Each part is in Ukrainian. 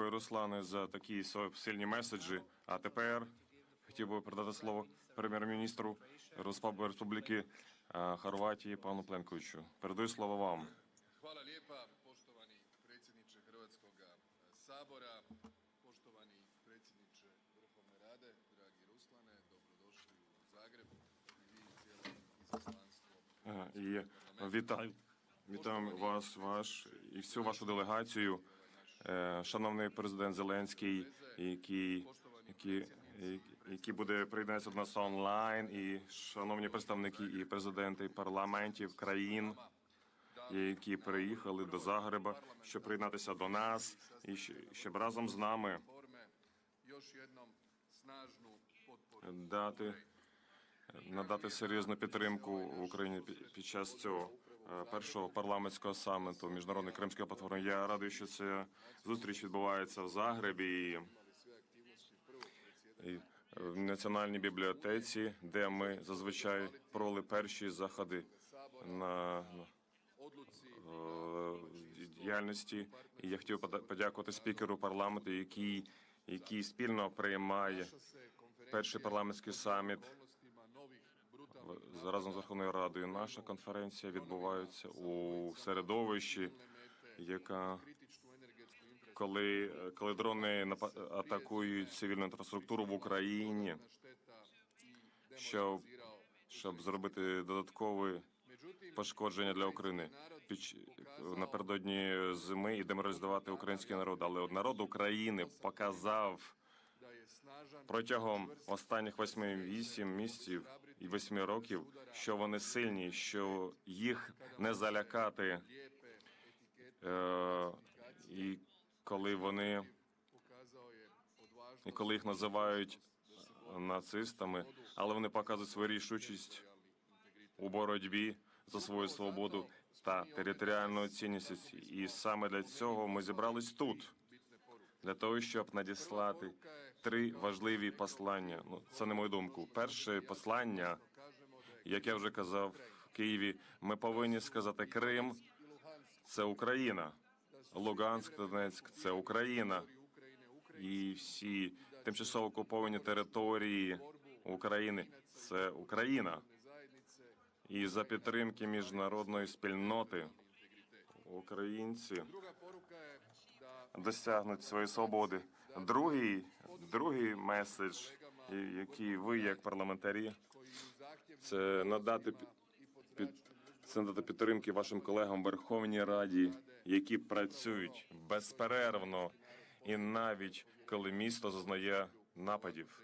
Дякую, Руслане, за такі сильні меседжі. А тепер хотів би передати слово прем'єр-міністру Респуб- Республіки е, Хорватії пану Пленковичу. Передаю слово вам. Hvala lijepa, poštovani predsjedniče Hrvatskoga sabora, poštovani predsjedniče Vrhovne Rade, dragi Ruslane, dobrodošli u Zagreb i vi cijelo izaslanstvo. І вітаю, вітаю вас, ваш і всю вашу делегацію. Е, Шановний президент Зеленський, який, який, який буде приєднатися до нас онлайн, і шановні представники і президенти парламентів країн, які приїхали до Загреба, щоб приєднатися до нас і щоб разом з нами дати надати серйозну підтримку Україні під- час цього першого парламентського саміту міжнародної кримської платформи. Я радий, що ця зустріч відбувається в Загребі і, в національній бібліотеці, де ми зазвичай провели перші заходи на, е, діяльності. І я хотів подякувати спікеру парламенту, який, який спільно приймає перший парламентський саміт разом з Верховною Радою. Наша конференція відбувається у середовищі, яка коли, коли дрони атакують цивільну інфраструктуру в Україні, щоб, щоб зробити додаткові пошкодження для України під напередодні зими і деморалізувати український народ. Але народ України показав протягом останніх восьми вісім місяців і восьми років, що вони сильні, що їх не залякати, е, і коли вони і коли їх називають нацистами, але вони показують свою рішучість у боротьбі за свою свободу та територіальну цінність. І саме для цього ми зібрались тут. Для того щоб надіслати три важливі послання. Ну це не мою думку. Перше послання, як я вже казав в Києві, ми повинні сказати Крим це Україна, Луганськ, Донецьк це Україна, і всі тимчасово окуповані території України це Україна. І за підтримки міжнародної спільноти українці досягнуть своєї свободи. Другий, другий меседж, який ви, як парламентарі, це надати пі- під це надати підтримки вашим колегам в Верховній Раді, які працюють безперервно, і навіть коли місто зазнає нападів,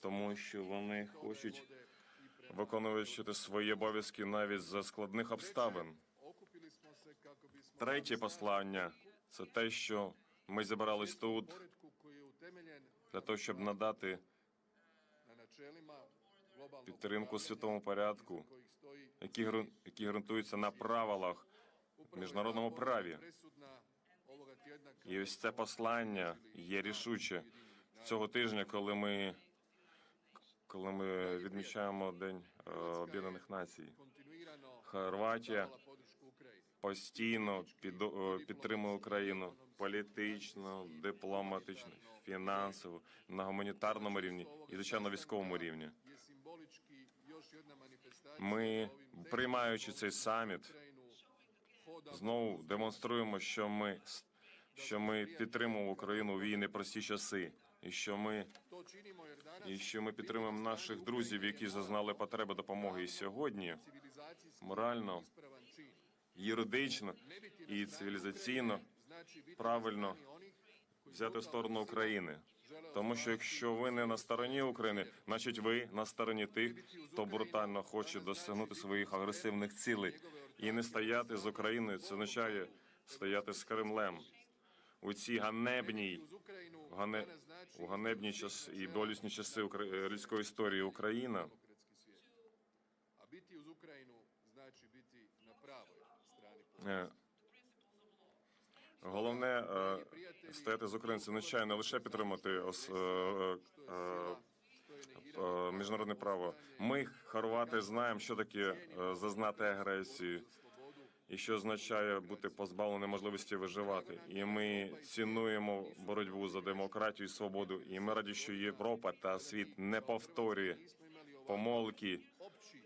тому що вони хочуть виконувати свої обов'язки навіть за складних обставин. Третє послання це те, що ми зібрались тут для того, щоб надати підтримку світовому порядку, які які ґрунтуються на правилах в міжнародному праві. І ось це послання є рішуче цього тижня, коли ми коли ми відмічаємо День е, Об'єднаних Націй. Хорватія постійно е, підтримує Україну політично, дипломатично, фінансово, на гуманітарному рівні і звичайно військовому рівні. Ми, приймаючи цей саміт, знову демонструємо, що ми що ми підтримуємо Україну у її непрості часи, і що ми і що ми підтримуємо наших друзів, які зазнали потреби допомоги. І сьогодні морально, юридично і цивілізаційно правильно взяти сторону України. Тому що якщо ви не на стороні України, значить ви на стороні тих, хто брутально хоче досягнути своїх агресивних цілей. І не стояти з Україною це означає стояти з Кремлем. У ці ганебній гане... у ганебні часи і болісні часи ukra- людської історії Україна demokratski svijet. A biti uz Ukrajinu znači biti головне е, стояти з українцем означає не лише підтримати е, е, міжнародне право. Ми, хорвати, знаємо, що таке зазнати агресію. і що означає бути позбавленим можливості виживати. І ми цінуємо боротьбу за демократію і свободу. І ми раді, що Європа та світ не повторює помилки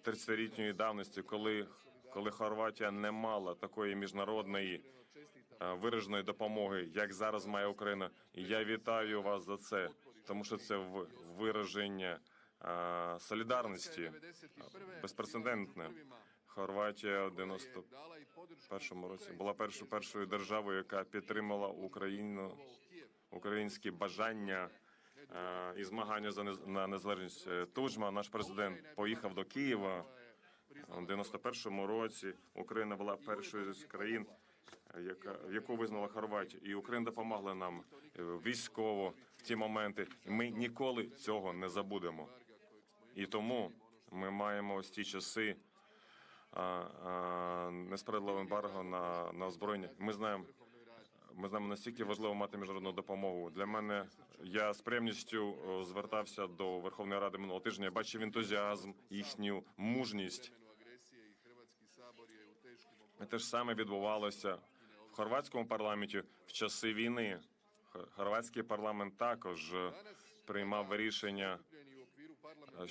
30-літньої давності, коли, коли Хорватія не мала такої міжнародної вираженої допомоги, як зараз має Україна. І я вітаю вас за це, тому що це вираження е, солідарності безпрецедентне. Хорватія в 91-му році була першою першою державою, яка підтримала Україну, українські бажання е, і змагання за нез- на незалежність. Е, Тужма, наш президент, поїхав до Києва в 91-му році. Україна була першою з країн, е, яка яку визнала Хорватію, і Україна допомогла нам е, військово в ті моменти. Ми ніколи цього не забудемо. І тому ми маємо ось ті часи а, а, несправедливого ембарго на, на озброєння. Ми знаємо, ми знаємо настільки важливо мати міжнародну допомогу. Для мене я з приємністю звертався до Верховної Ради минулого тижня. Бачив ентузіазм, їхню мужність. Те ж саме відбувалося в хорватському парламенті в часи війни. Хорватський парламент також е, приймав рішення е,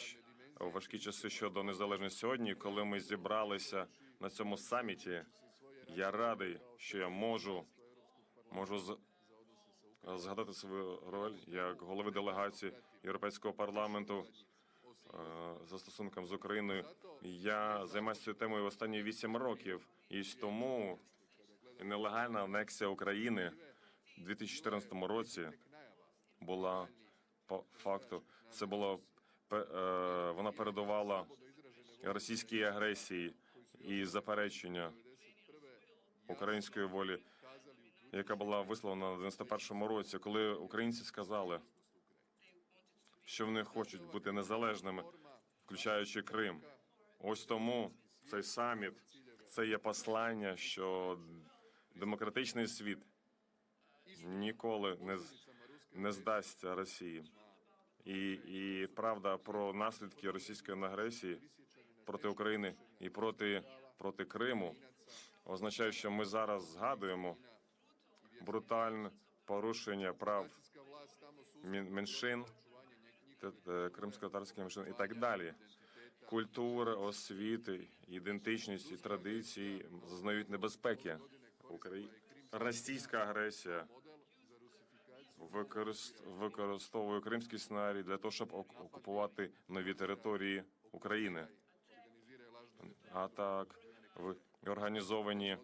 у важкі часи щодо незалежності сьогодні, коли ми зібралися на цьому саміті. Я радий, що я можу можу згадати свою роль як голови делегації Європейського парламенту за стосунком з Україною. Я займаюся цією темою останні вісім років, і тому нелегальна анексія України в 2014 році була по факту. Це було е, вона передувала російській агресії і заперечення української волі, яка була висловлена в 91-му році, коли українці сказали, що вони хочуть бути незалежними, включаючи Крим. Ось тому цей саміт це є послання, що демократичний світ ніколи не, не здасться Росії. І, і правда про наслідки російської агресії проти України і проти, проти Криму означає, що ми зараз згадуємо брутальне порушення прав меншин, е, кримськотарських меншин і так далі. Культура, освіти, ідентичність і традиції зазнають небезпеки. Украї... Російська агресія використ... використовує кримський сценарій для того, щоб ок- окупувати нові території України. А так, організовані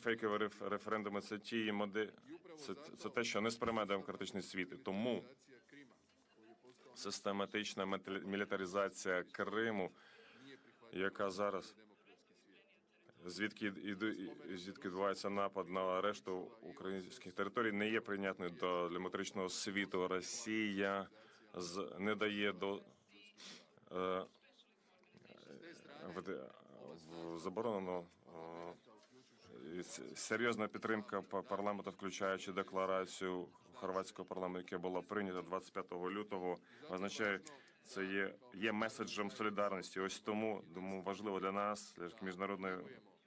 фейкові реф- референдуми це ті модель, це, це те, що не сприймає демократичний світ. І тому систематична мілітаризація Криму, яка зараз звідки звідки відбувається напад на решту українських територій, не є прийнятною до демократичного світу. Росія з не дає до е, в, в заборонено е, серйозна підтримка парламенту, включаючи декларацію хорватського парламенту, яка була прийнята 25 лютого, означає. Це є, є меседжем солідарності. Ось тому тому важливо для нас, для міжнародної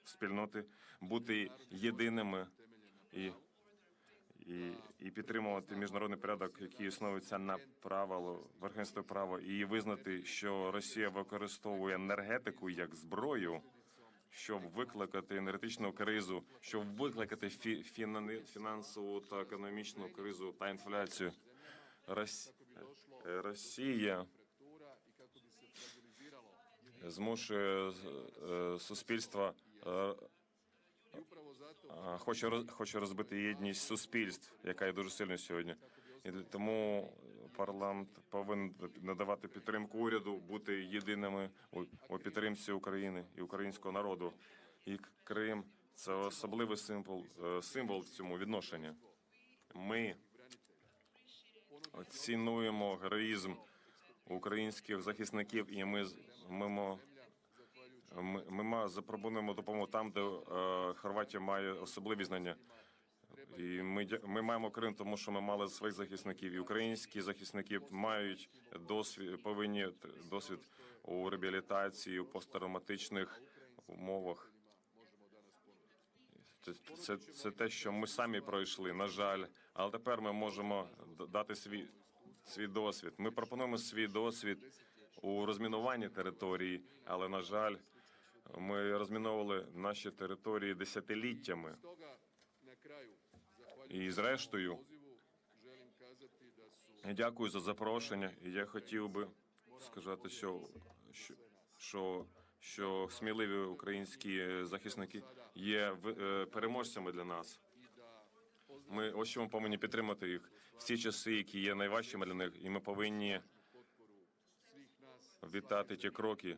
спільноти, бути єдиними і, і, і підтримувати міжнародний порядок, який основується на правило верховенстві права, і визнати, що Росія використовує енергетику як зброю, щоб викликати енергетичну кризу, щоб викликати фі, фінансову та економічну кризу та інфляцію. Рос, Росія змушує е, суспільства е, хоче хоче розбити єдність суспільств, яка є дуже сильною сьогодні. І тому парламент повинен надавати підтримку уряду, бути єдиними у, підтримці України і українського народу. І Крим це особливий символ, е, символ в цьому відношенні. Ми цінуємо героїзм українських захисників, і ми з- ми, мо- ми, ми запропонуємо допомогу там, де е, Хорватія має особливі знання. І ми, ми маємо Крим, тому що ми мали своїх захисників. І українські захисники мають досвід, повинні досвід у реабілітації, у посттравматичних умовах. Це, це, це те, що ми самі пройшли, на жаль. Але тепер ми можемо дати свій, свій досвід. Ми пропонуємо свій досвід у розмінуванні території, але на жаль, ми розміновували наші території десятиліттями. І зрештою, дякую за запрошення. І я хотів би сказати, що, що, що, що сміливі українські захисники є е, переможцями для нас. Ми ось чому повинні підтримати їх в ці часи, які є найважчими для них, і ми повинні вітати ті кроки,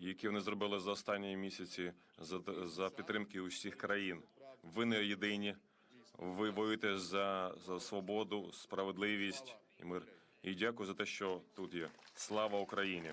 які вони зробили за останні місяці за, за підтримки усіх країн. Ви не єдині. Ви воюєте за, за свободу, справедливість і мир. І дякую за те, що тут є. Слава Україні!